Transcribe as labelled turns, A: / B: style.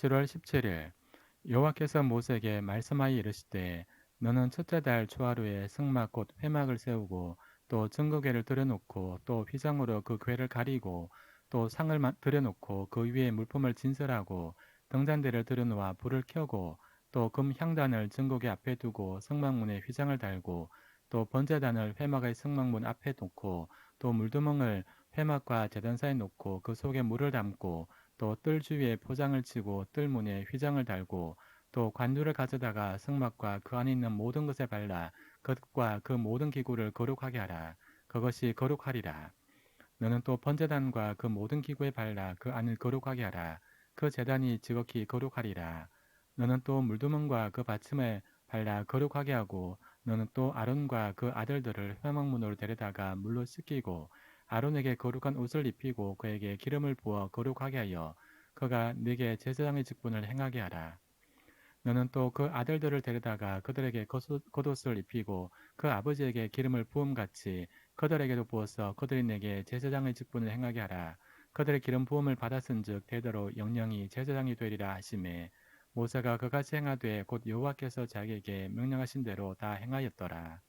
A: 7월 17일 여호와께서 모세에게 말씀하여 이르시되 너는 첫째 달 초하루에 곧 회막을 세우고 또 증거궤를 들여놓고 또 휘장으로 그 궤를 가리고 또 상을 마- 들여놓고 그 위에 물품을 진설하고 등잔대를 들여놓아 불을 켜고 또 금 향단을 증거궤 앞에 두고 성막문에 휘장을 달고 또 번제단을 회막의 성막문 앞에 놓고 또 물두멍을 회막과 제단 사이에 놓고 그 속에 물을 담고 또 뜰 주위에 포장을 치고 뜰 문에 휘장을 달고 또 관두를 가져다가 성막과 그 안에 있는 모든 것에 발라 그것과 그 모든 기구를 거룩하게 하라. 그것이 거룩하리라. 너는 또 번제단과 그 모든 기구에 발라 그 안을 거룩하게 하라. 그 제단이 지극히 거룩하리라. 너는 또 물두멍과 그 받침에 발라 거룩하게 하고 너는 또 아론과 그 아들들을 회막문으로 데려다가 물로 씻기고 아론에게 거룩한 옷을 입히고 그에게 기름을 부어 거룩하게 하여 그가 네게 제사장의 직분을 행하게 하라. 너는 또 그 아들들을 데려다가 그들에게 겉옷- 겉옷을 입히고 그 아버지에게 기름을 부음 같이 그들에게도 부어서 그들이 내게 제사장의 직분을 행하게 하라. 그들의 기름 부음을 받았은즉 대대로 영영이 제사장이 되리라 하심에 모세가 그같이 행하되 곧 여호와께서 자기에게 명령하신 대로 다 행하였더라.